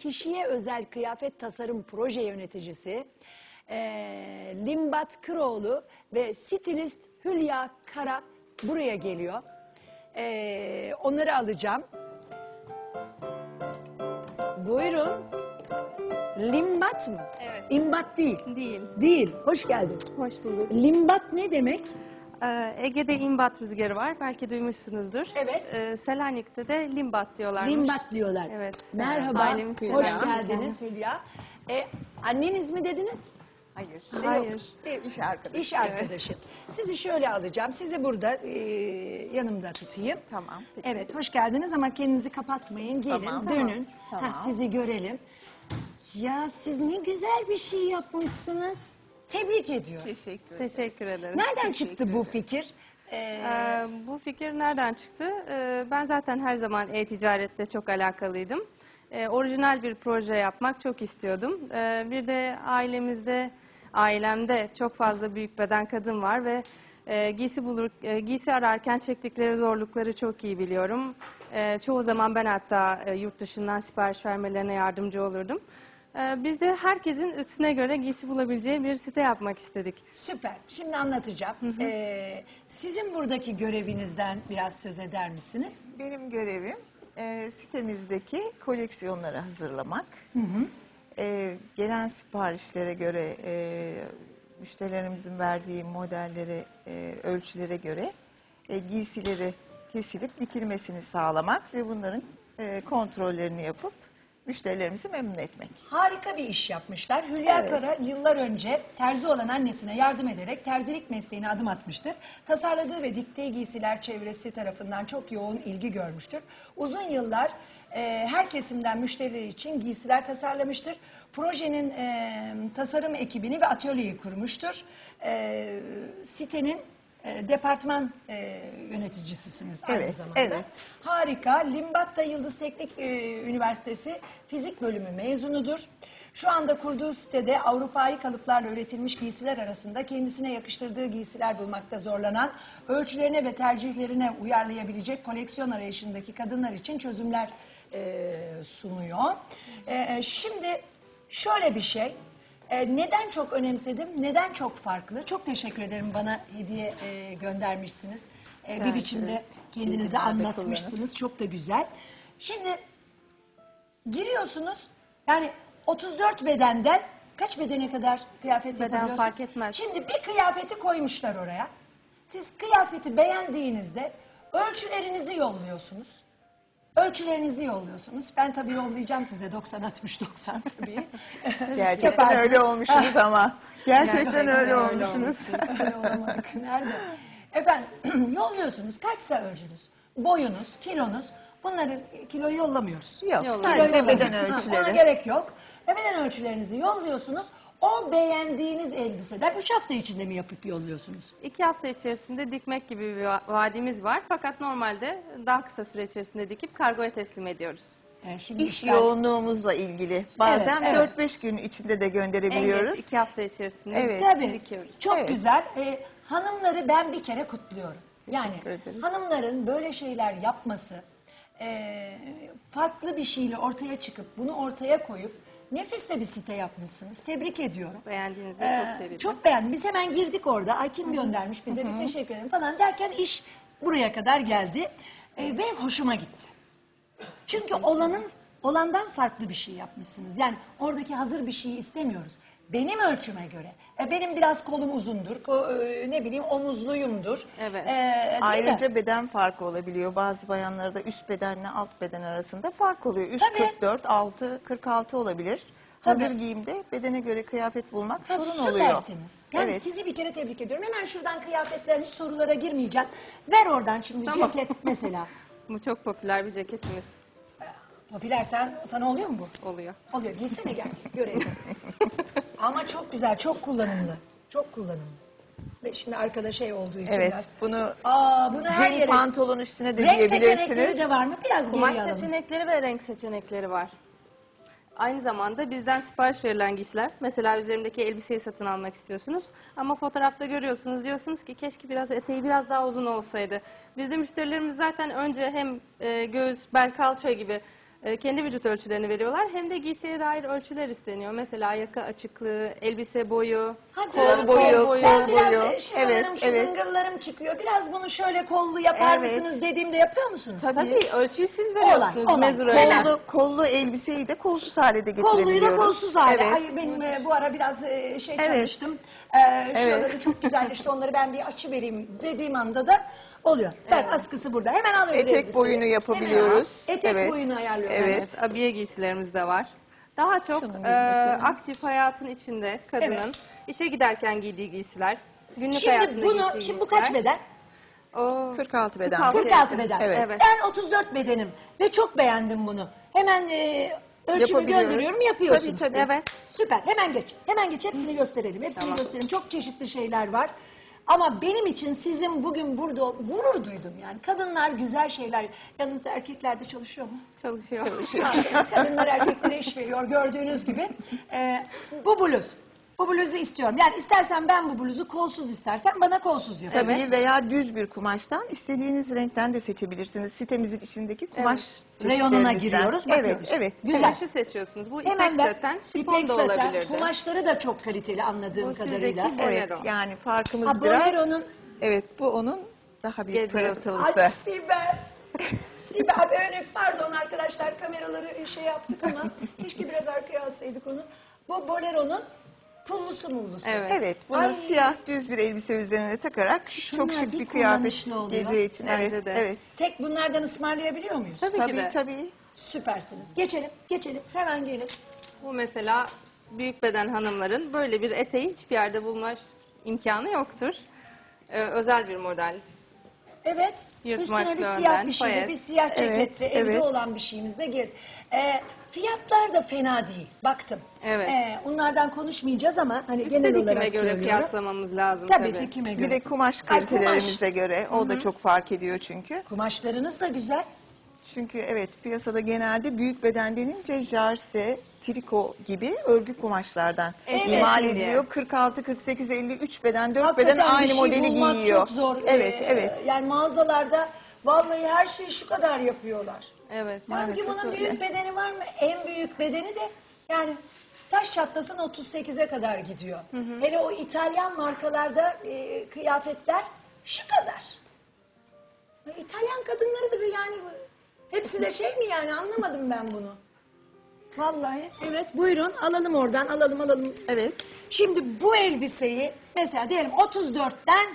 kişiye özel kıyafet tasarım proje yöneticisi e, Limbat Kıroğlu ve stilist Hülya Kara buraya geliyor. E, onları alacağım. Buyurun. Limbat mı? Evet. İmbat değil. Değil. Değil. Hoş geldin. Hoş bulduk. Limbat ne demek? Ee, Ege'de imbat rüzgarı var. Belki duymuşsunuzdur. Evet. Ee, Selanik'te de limbat diyorlarmış. Limbat diyorlar. Evet. Merhaba. Ailemiz Hoş Hülya. geldiniz Hülya. E, anneniz mi dediniz? Hayır. Hayır. Yok, İş arkadaşı. İş arkadaşı. Sizi şöyle alacağım. Sizi burada e, yanımda tutayım. Tamam, peki. Evet, hoş geldiniz ama kendinizi kapatmayın. Gelin, Tamam. dönün. Tamam. Ha, sizi görelim. Ya siz ne güzel bir şey yapmışsınız. Tebrik ediyorum. Teşekkür ederim. Teşekkür ederim. Nereden çıktı bu fikir? Ee, Ee, bu fikir nereden çıktı? Ee, ben zaten her zaman e-ticaretle çok alakalıydım. Ee, orijinal bir proje yapmak çok istiyordum. Ee, bir de ailemizde, ailemde çok fazla büyük beden kadın var ve e, giysi bulur, e, giysi ararken çektikleri zorlukları çok iyi biliyorum. Ee, çoğu zaman ben hatta e, yurt dışından sipariş vermelerine yardımcı olurdum. Ee, biz de herkesin üstüne göre giysi bulabileceği bir site yapmak istedik. Süper. Şimdi anlatacağım. Ee, sizin buradaki görevinizden biraz söz eder misiniz? Benim görevim e, sitemizdeki koleksiyonları hazırlamak. E, gelen siparişlere göre, e, müşterilerimizin verdiği modellere, e, ölçülere göre e, giysileri kesilip dikilmesini sağlamak ve bunların e, kontrollerini yapıp müşterilerimizi memnun etmek. Harika bir iş yapmışlar. Hülya Evet. Kara yıllar önce terzi olan annesine yardım ederek terzilik mesleğine adım atmıştır. Tasarladığı ve diktiği giysiler çevresi tarafından çok yoğun ilgi görmüştür. Uzun yıllar e, her kesimden müşteriler için giysiler tasarlamıştır. Projenin e, tasarım ekibini ve atölyeyi kurmuştur. E, sitenin e, departman e, yöneticisisiniz aynı Evet, zamanda. evet. Harika. Limbatta Yıldız Teknik e, Üniversitesi fizik bölümü mezunudur. Şu anda kurduğu sitede Avrupa'yı kalıplarla üretilmiş giysiler arasında kendisine yakıştırdığı giysiler bulmakta zorlanan, ölçülerine ve tercihlerine uyarlayabilecek koleksiyon arayışındaki kadınlar için çözümler e, sunuyor. E, şimdi şöyle bir şey. E, neden çok önemsedim? Neden çok farklı? Çok teşekkür ederim bana hediye e, göndermişsiniz. E, bir biçimde kendinizi anlatmışsınız. Çok da güzel. Şimdi giriyorsunuz. Yani 34 bedenden kaç bedene kadar kıyafet Beden yapabiliyorsunuz? fark etmez. Şimdi bir kıyafeti koymuşlar oraya. Siz kıyafeti beğendiğinizde ölçülerinizi yolluyorsunuz. Ölçülerinizi yolluyorsunuz. Ben tabii yollayacağım size 90-60-90 tabii. Gerçekten Yaparsınız. öyle olmuşsunuz ama. Gerçekten, Gerçekten öyle öyle olmuşsunuz. Öyle olamadık. Nerede? Efendim yolluyorsunuz. Kaçsa ölçünüz? Boyunuz, kilonuz. Bunları kiloyu yollamıyoruz. Yok, Yok, sadece beden yollamıyoruz. Ha, ölçüleri. Ona gerek yok. Ve beden ölçülerinizi yolluyorsunuz. O beğendiğiniz elbiseden 3 hafta içinde mi yapıp yolluyorsunuz? İki hafta içerisinde dikmek gibi bir va- vaadimiz var. Fakat normalde daha kısa süre içerisinde dikip kargoya teslim ediyoruz. Ee, şimdi İş işler- yoğunluğumuzla ilgili. Bazen Evet, evet. 4-5 gün içinde de En gönderebiliyoruz. geç iki hafta içerisinde Evet. Tabii. dikiyoruz. Çok Evet. güzel. Ee, hanımları ben bir kere kutluyorum. Yani Teşekkür ederim. hanımların böyle şeyler yapması, e, farklı bir şeyle ortaya çıkıp bunu ortaya koyup nefis de bir site yapmışsınız. Tebrik ediyorum. Beğendiğinizde Ee, çok sevindim. Çok beğendim. Biz hemen girdik orada. Ay kim göndermiş bize bir teşekkür ederim falan derken iş buraya kadar geldi. Ee, ve hoşuma gitti. Çünkü olanın olandan farklı bir şey yapmışsınız. Yani oradaki hazır bir şeyi istemiyoruz. Benim ölçüme göre. E, benim biraz kolum uzundur. ko- e, ne bileyim omuzluyumdur. Evet. E, değil mi? Ayrıca beden farkı olabiliyor. Bazı bayanlarda üst bedenle alt beden arasında fark oluyor. Üst Tabii. 44, altı 46 olabilir. Tabii. Hazır giyimde bedene göre kıyafet bulmak Ha, sorun oluyor. süpersiniz. Yani evet. sizi bir kere tebrik ediyorum. Hemen şuradan kıyafetlerin hiç sorulara girmeyeceğim. Ver oradan şimdi Tamam. ceket mesela. Bu çok popüler bir ceketimiz Popüler sen, sana oluyor mu bu? oluyor. Oluyor. Giysene gel. Görelim. Ama çok güzel, çok kullanımlı. Çok kullanımlı. Ve şimdi arkada şey olduğu için Evet, biraz. bunu Aa, bunu her yere. pantolon üstüne de Renk giyebilirsiniz. seçenekleri de var mı? Biraz Kumaş geri alalım. seçenekleri ve renk seçenekleri var. Aynı zamanda bizden sipariş verilen giysiler, mesela üzerimdeki elbiseyi satın almak istiyorsunuz ama fotoğrafta görüyorsunuz diyorsunuz ki keşke biraz eteği biraz daha uzun olsaydı. Bizde müşterilerimiz zaten önce hem e, göğüs, bel, kalça gibi e, kendi vücut ölçülerini veriyorlar hem de giysiye dair ölçüler isteniyor. Mesela yaka açıklığı, elbise boyu, Hadi Kol boyu, kol biraz boyu. e, şuralarım, Evet, şu evet. hıngırlarım çıkıyor. Biraz bunu şöyle kollu yapar Evet. mısınız dediğimde yapıyor musunuz? Tabii ölçüyü siz veriyorsunuz olay. mezurayla. Kollu, kollu elbiseyi de kolsuz hale de getirebiliyoruz. Kolluyla kolsuz hale. Evet. Ay, benim e, bu ara biraz e, şey Evet. çalıştım. E, şuraları Evet. çok güzelleşti. Onları ben bir açı vereyim dediğim anda da oluyor. Ver askısı burada. Hemen alıyorum Etek elbiseyi. boyunu yapabiliyoruz. Hemen al. Etek Evet. boyunu ayarlıyoruz. Evet. Evet, abiye giysilerimiz de var. Daha çok Şunun e, aktif hayatın içinde kadının Evet. işe giderken giydiği giysiler, günlük Şimdi hayatında bunu, giysiği şimdi bu giysiler. kaç beden? O, 46 beden. 46. 46 beden. Evet. Evet. Ben 34 bedenim ve çok beğendim bunu. Hemen e, ölçümü Yapabiliyoruz. gönderiyorum yapıyorsun. Tabii tabii. evet. Süper. Hemen geç. Hemen geç. Hepsini gösterelim. Hepsini gösterelim. Çok çeşitli şeyler var. Ama benim için sizin bugün burada gurur duydum yani. Kadınlar güzel şeyler. Yanınızda erkekler de çalışıyor mu? Çalışıyor. Kadınlar erkeklere iş veriyor gördüğünüz gibi. Ee, bu bluz. Bu bluzu istiyorum. Yani istersen ben bu bluzu kolsuz istersen bana kolsuz yap. Tabii veya düz bir kumaştan istediğiniz renkten de seçebilirsiniz. Sitemizin içindeki kumaş Reyonuna çeşitlerimizden. giriyoruz, Evet, bakıyoruz. evet. Güzel. Kumaşı seçiyorsunuz. Bu Hemen ipek ben saten, şifon ipek da saten, olabilirdi. kumaşları da çok kaliteli anladığım Bu sizdeki kadarıyla. bu- Evet, Bolero. yani farkımız Ha, biraz. Bolero'nun- Evet, bu onun daha bir Gece. pırıltılısı. Ay Sibel. Sibel böyle pardon arkadaşlar kameraları şey yaptık ama keşke biraz arkaya alsaydık onu. Bu Bolero'nun pullusu mullusu. Evet. Evet, bunu Ay. siyah düz bir elbise üzerine takarak Şunlar çok şık bir bir kıyafet kullanışlı oluyor. gece için. Bence evet, de. evet. Tek bunlardan ısmarlayabiliyor muyuz? Tabii, ki Tabii de. tabii. Süpersiniz. Geçelim, geçelim. Hemen gelin. Bu mesela büyük beden hanımların böyle bir eteği hiçbir yerde bulma imkanı yoktur. Ee, özel bir model. Evet. Üstüne bir önden, siyah bir şeyle, payet. bir siyah ceketle, Evet, evde evet. olan bir şeyimizle gez. Ee, fiyatlar da fena değil. Baktım. Evet. Ee, onlardan konuşmayacağız ama hani genel Genel olarak göre söylüyorum. kıyaslamamız lazım Tabii, tabii. ki kime göre. Bir de kumaş Ay, kumaş. kalitelerimize göre o da çok fark ediyor çünkü. Kumaşlarınız da güzel. Çünkü evet piyasada genelde büyük beden denince jarse, triko gibi örgü kumaşlardan Evet. imal ediliyor. 46, 48, 53 beden, 4 Hakikaten beden bir aynı şey modeli giyiyor. çok zor. Evet, Ee, evet. Yani mağazalarda vallahi her şeyi şu kadar yapıyorlar. Evet. Diyorum ki Maalesef bunun öyle. büyük bedeni var mı? En büyük bedeni de yani taş çatlasın 38'e kadar gidiyor. Hele o İtalyan markalarda e, kıyafetler şu kadar. Ya İtalyan kadınları da bir yani hepsi de şey mi yani anlamadım ben bunu. Vallahi evet buyurun alalım oradan alalım alalım. Evet. Şimdi bu elbiseyi mesela diyelim 34'ten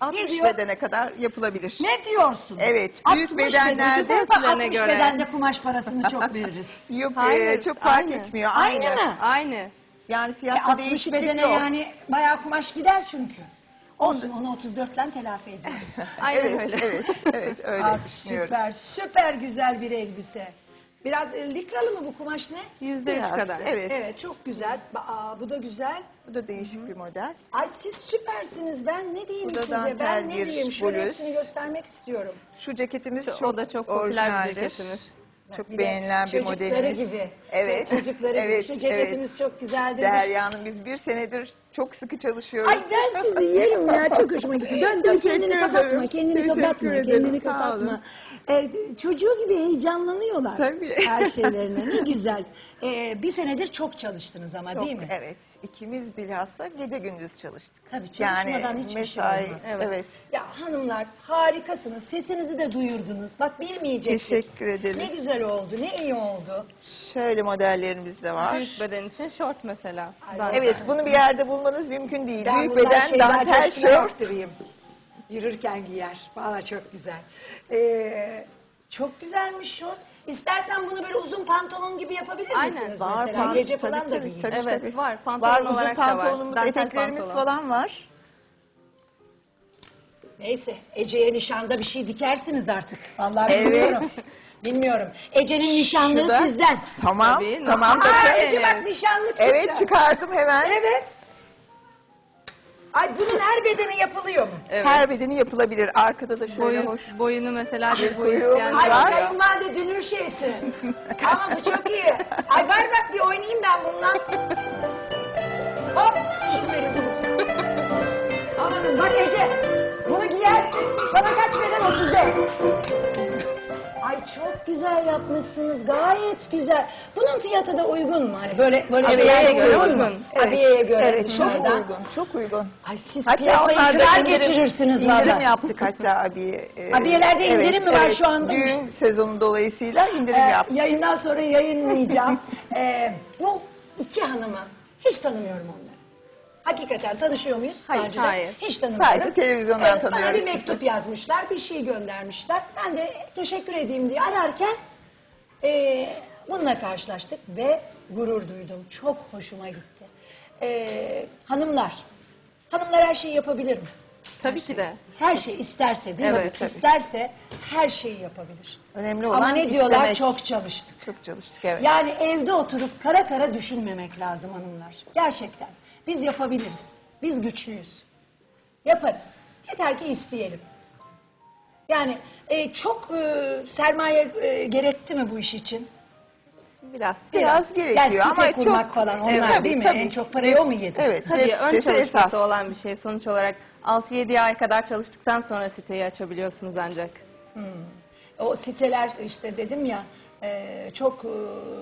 60 diyor? bedene kadar yapılabilir. ne diyorsun? Evet, büyük 60 bedenlerde- beden, bak, Ölçülerine 60 göre. bedende kumaş parasını çok veririz. Yok Hayır, e, çok fark aynı. etmiyor. Aynı Aynı. mı? Aynı. Yani E, fiyatta 60 değişiklik bedene yok. yani bayağı kumaş gider çünkü. Olsun onu 34'ten telafi ediyoruz. Aynen evet, öyle. evet, evet öyle Aa, düşünüyoruz. süper, süper güzel bir elbise. Biraz e, likralı mı bu kumaş ne? Yüzde üç Biraz, kadar. Evet. Evet çok güzel. Aa, bu da güzel. Bu da değişik bir model. Ay siz süpersiniz. Ben ne diyeyim Bu da size? dantel Ben ne bir diyeyim? Şöyle bluz. hepsini göstermek istiyorum. Şu ceketimiz Şu- çok o da çok popüler bir orijinaldir. ceketimiz. Çok Bir beğenilen bir çocukları modelimiz. gibi. Evet. Çocukları evet, gibi. Şu ceketimiz çok güzeldir. Derya Hanım biz bir senedir çok sıkı çalışıyoruz. Ay ben sizi yerim ya çok hoşuma gitti. Dön dön kendini kapatma, kendini Teşekkür kapatma, ederim, kendini sağ kapatma. Ee, çocuğu gibi heyecanlanıyorlar. Tabii. Her şeylerine ne güzel. Ee, bir senedir çok çalıştınız ama Çok, değil mi? Evet. ikimiz bilhassa gece gündüz çalıştık. Tabii, çalışmadan hiçbir şey mesai, olmaz. Evet. Ya hanımlar harikasınız. Sesinizi de duyurdunuz. Bak bilmeyecektik. Teşekkür ederiz. Ne güzel oldu, ne iyi oldu. Şöyle modellerimiz de var. Büyük beden için şort mesela. Ay, Dantel. Evet bunu bir yerde bulmanız mümkün değil. Ben Büyük bundan beden şeyler dantel coşkuna şort. yaptırayım. Yürürken giyer. Valla çok güzel. Ee, çok güzelmiş şort. İstersen bunu böyle uzun pantolon gibi yapabilir Aynen. misiniz Var, mesela? pan- Gece tabii, falan da tabii, giyin. tabii, Evet, tabii. var. Pantolon var uzun olarak da var. pantolonumuz, Dantel eteklerimiz pantolon. falan var. Neyse Ece'ye nişanda bir şey dikersiniz artık. Vallahi Evet. bilmiyorum. Bilmiyorum. Ece'nin nişanlığı Şu da- sizden. Tamam, Tabii, tamam. nasıl- bakın. Aa, Ece bak nişanlık çıktı. Evet çıkardım hemen. Evet. Ay bunun her bedeni yapılıyor mu? Evet. Her bedeni yapılabilir. Arkada da şöyle Boyu, hoş. boyunu mesela bir boy Kuyruğumuz isteyen Ay var. var. kayınvalide dünür şeysi. Ama bu çok iyi. Ay ver bak bir oynayayım ben bununla. Hop şunu vereyim size. Amanın bak Ece bunu giyersin. Sana kaç beden 34. Ay çok güzel yapmışsınız. Gayet güzel. Bunun fiyatı da uygun mu? Hani böyle böyle Abiyeye göre uygun uygun. Abiyeye göre Evet, çok dışarıdan. uygun, çok uygun. Ay siz Hatta piyasayı kırar indirim, geçirirsiniz indirim valla. yaptık hatta abiye. e, Abiyelerde indirim mi var şu anda? Düğün sezonu dolayısıyla indirim Ee, yaptık. yayından sonra yayınlayacağım. Ee, bu iki hanımı hiç tanımıyorum onları. Hakikaten tanışıyor muyuz? Hayır. Daha? Hayır. Hiç tanımıyorum. Sadece televizyondan Evet, Bana tanıyoruz bir sizi. mektup yazmışlar, bir şey göndermişler. Ben de teşekkür edeyim diye ararken e, bununla karşılaştık ve gurur duydum. Çok hoşuma gitti. E, hanımlar, hanımlar her şeyi yapabilir mi? Tabii ki de. Her şey isterse değil mi? Evet, tabii. İsterse her şeyi yapabilir. Önemli olan Ama ne diyorlar? istemek. Çok çalıştık. Çok çalıştık evet. Yani evde oturup kara kara düşünmemek lazım hanımlar. Gerçekten. Biz yapabiliriz. Biz güçlüyüz. Yaparız. Yeter ki isteyelim. Yani e, çok e, sermaye e, gerekti mi bu iş için? Biraz. Biraz gerekiyor Yani site ama kurmak çok falan onlar Evet, değil mi? tabii. En çok parayı o mu yedi? Evet, Tabii ön çalışması esas. olan bir şey. Sonuç olarak 6-7 ay kadar çalıştıktan sonra siteyi açabiliyorsunuz ancak. O siteler işte dedim ya e, çok e,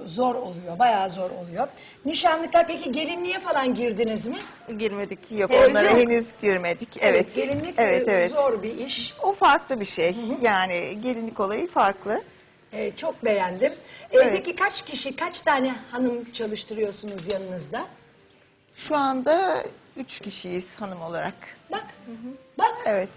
zor oluyor. Bayağı zor oluyor. Nişanlıklar peki gelinliğe falan girdiniz mi? Girmedik. Yok Henüz onlara yok. henüz girmedik. Evet. Gelinlik evet, e, evet. zor bir iş. O farklı bir şey. Yani gelinlik olayı farklı. E, çok beğendim. E, Evet. Peki kaç kişi, kaç tane hanım çalıştırıyorsunuz yanınızda? Şu anda üç kişiyiz hanım olarak. Bak, bak. Evet.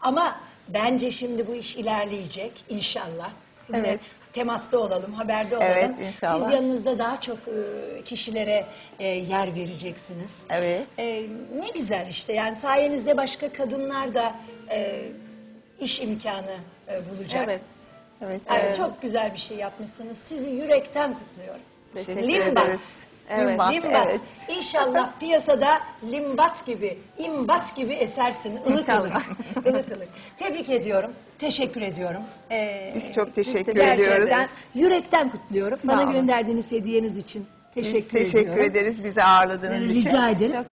Ama bence şimdi bu iş ilerleyecek inşallah. Yine Evet. Temasta olalım, haberde olalım. Evet, inşallah. Siz yanınızda daha çok e, kişilere e, yer vereceksiniz. Evet. E, ne güzel işte yani sayenizde başka kadınlar da e, iş imkanı e, bulacak. Evet. Evet. Yani evet. çok güzel bir şey yapmışsınız. Sizi yürekten kutluyorum. Teşekkür Limbat. ederiz. Evet. Limbat, Limbat. evet. İnşallah piyasada limbat gibi, imbat gibi esersin. Ilık İnşallah. ılık. ılık ılık. Tebrik ediyorum. Teşekkür ediyorum. Ee, Biz çok teşekkür gerçekten ediyoruz. yürekten kutluyorum. Bana olun. gönderdiğiniz hediyeniz için teşekkür Biz teşekkür ediyorum. ederiz bizi ağırladığınız için. Rica ederim.